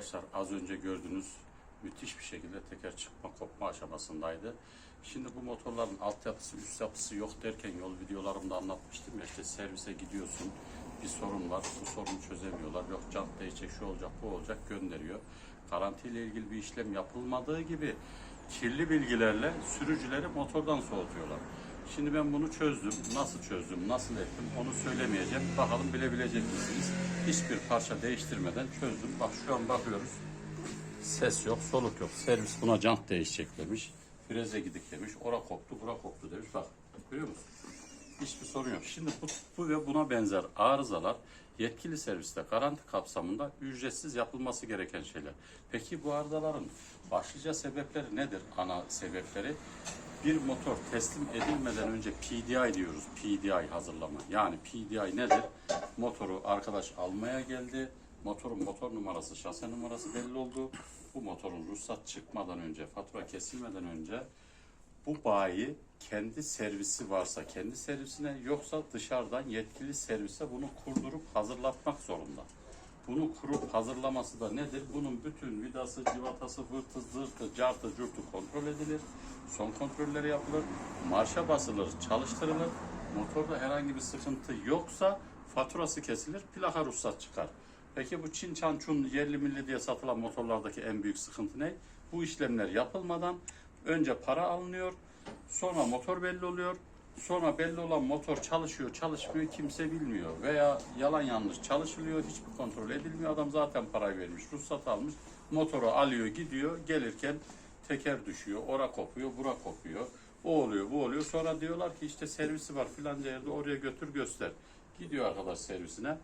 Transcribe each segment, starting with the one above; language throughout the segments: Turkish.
Arkadaşlar az önce gördüğünüz müthiş bir şekilde teker çıkma kopma aşamasındaydı. Şimdi bu motorların altyapısı üst yapısı yok derken yol videolarımda anlatmıştım ya işte servise gidiyorsun bir sorun var bu sorunu çözemiyorlar yok jant değişecek şu olacak bu olacak gönderiyor. Garanti ile ilgili bir işlem yapılmadığı gibi kirli bilgilerle sürücüleri motordan soğutuyorlar. Şimdi ben bunu çözdüm. Nasıl çözdüm, nasıl ettim onu söylemeyeceğim. Bakalım bilebilecek misiniz? Hiçbir parça değiştirmeden çözdüm. Bak şu an bakıyoruz. Ses yok, soluk yok. Servis buna jant değişecek demiş. Freze gidik demiş. Ora koptu, bura koptu demiş. Bak görüyor musun? Hiçbir sorun yok. Şimdi bu, bu ve buna benzer arızalar yetkili serviste garanti kapsamında ücretsiz yapılması gereken şeyler. Peki bu arızaların başlıca sebepleri nedir? Ana sebepleri bir motor teslim edilmeden önce PDI diyoruz. PDI hazırlama. Yani PDI nedir? Motoru arkadaş almaya geldi. Motorun motor numarası, şase numarası belli oldu. Bu motorun ruhsat çıkmadan önce, fatura kesilmeden önce bu bayi kendi servisi varsa kendi servisine yoksa dışarıdan yetkili servise bunu kurdurup hazırlatmak zorunda. Bunu kurup hazırlaması da nedir? Bunun bütün vidası, civatası, vırtı, zırtı, cartı, curtu kontrol edilir. Son kontrolleri yapılır. Marşa basılır, çalıştırılır. Motorda herhangi bir sıkıntı yoksa faturası kesilir, plaka ruhsat çıkar. Peki bu Çin Çan Çun yerli milli diye satılan motorlardaki en büyük sıkıntı ne? Bu işlemler yapılmadan önce para alınıyor, sonra motor belli oluyor, sonra belli olan motor çalışıyor, çalışmıyor kimse bilmiyor veya yalan yanlış çalışılıyor, hiçbir kontrol edilmiyor. Adam zaten parayı vermiş, ruhsat almış, motoru alıyor, gidiyor, gelirken teker düşüyor, ora kopuyor, bura kopuyor. O oluyor, bu oluyor. Sonra diyorlar ki işte servisi var filanca yerde oraya götür göster. Gidiyor arkadaş servisine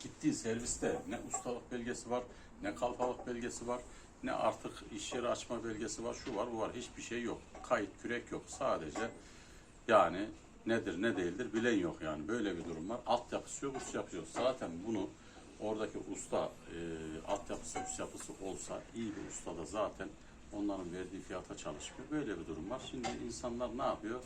gittiği serviste ne ustalık belgesi var, ne kalfalık belgesi var, ne artık iş yeri açma belgesi var, şu var, bu var. Hiçbir şey yok. Kayıt, kürek yok. Sadece yani nedir, ne değildir bilen yok yani. Böyle bir durum var. Altyapısı yok, üst yapısı yok. Zaten bunu oradaki usta e, altyapısı, üst yapısı olsa iyi bir usta da zaten onların verdiği fiyata çalışmıyor. Böyle bir durum var. Şimdi insanlar ne yapıyor?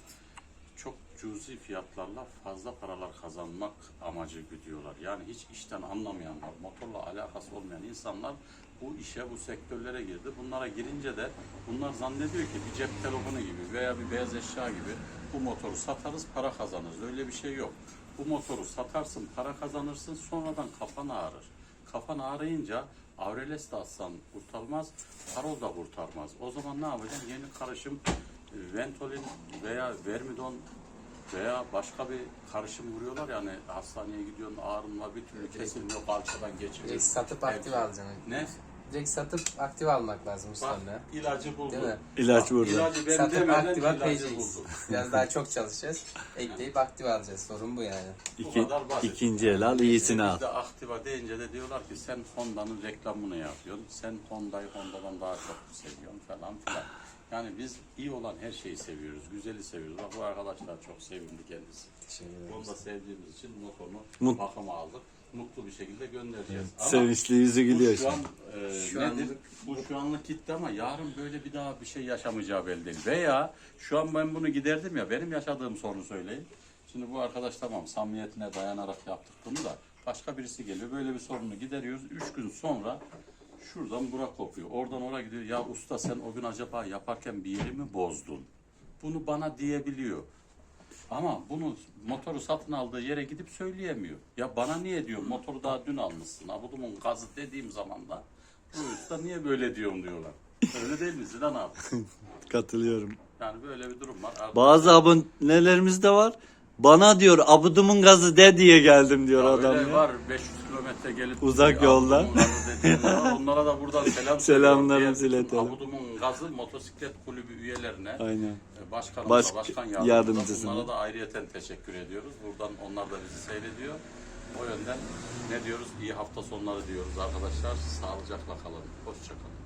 Çok cüzi fiyatlarla fazla paralar kazanmak amacı güdüyorlar. Yani hiç işten anlamayanlar, motorla alakası olmayan insanlar bu işe, bu sektörlere girdi. Bunlara girince de bunlar zannediyor ki bir cep telefonu gibi veya bir beyaz eşya gibi bu motoru satarız, para kazanırız. Öyle bir şey yok. Bu motoru satarsın, para kazanırsın, sonradan kafan ağrır. Kafan ağrıyınca Avreles de atsan kurtarmaz, parol da kurtarmaz. O zaman ne yapacaksın? Yeni karışım Ventolin veya Vermidon veya başka bir karışım vuruyorlar yani hastaneye gidiyorsun ağrın var bir türlü kesilmiyor kalçadan geçmiyor. Direkt satıp aktif alacaksın. Ne? Direkt satıp aktif almak lazım Bak sonra. ilacı buldu. Değil mi? İlaç burada. İlacı ben Satıp demeden aktiva ilacı buldu. Biraz daha çok çalışacağız. Ekleyip aktif alacağız. Sorun bu yani. İki, kadar basit. ikinci el al iyisini al. Bizde aktiva deyince de diyorlar ki sen Honda'nın reklamını yapıyorsun. Sen Honda'yı Honda'dan daha çok seviyorsun falan filan. Yani biz iyi olan her şeyi seviyoruz. Güzeli seviyoruz. Bak bu arkadaşlar çok sevimli kendisi. Onu da sevdiğimiz için motorunu Mut- bakıma aldık. Mutlu bir şekilde göndereceğiz. Ama Sevinçli yüzü bu gülüyor şu an şimdi. e, Şu nedir? anlık- Bu şu anlık gitti ama yarın böyle bir daha bir şey yaşamayacağı belli değil. Veya şu an ben bunu giderdim ya benim yaşadığım sorunu söyleyin. Şimdi bu arkadaş tamam samimiyetine dayanarak yaptık bunu da başka birisi geliyor böyle bir sorunu gideriyoruz. Üç gün sonra şuradan bura kopuyor. Oradan oraya gidiyor. Ya usta sen o gün acaba yaparken bir yeri mi bozdun? Bunu bana diyebiliyor. Ama bunu motoru satın aldığı yere gidip söyleyemiyor. Ya bana niye diyor motoru daha dün almışsın. Abudumun gazı dediğim zaman da bu usta niye böyle diyorsun diyorlar. Öyle değil mi Zidan abi? Katılıyorum. Yani böyle bir durum var. Bazı abonelerimiz de var. Bana diyor abudumun gazı de diye geldim diyor Ya adam öyle ya. var 500 kilometre gelip Uzak yolda. Onlara da buradan selam Selamlarımızı iletelim. Abudumun gazı motosiklet kulübü üyelerine Aynen. Başkanımıza, Baş- başkan yardımcısına. bunlara da ayrıyeten teşekkür ediyoruz. Buradan onlar da bizi seyrediyor. O yönden ne diyoruz? İyi hafta sonları diyoruz arkadaşlar. Sağlıcakla kalın. Hoşçakalın.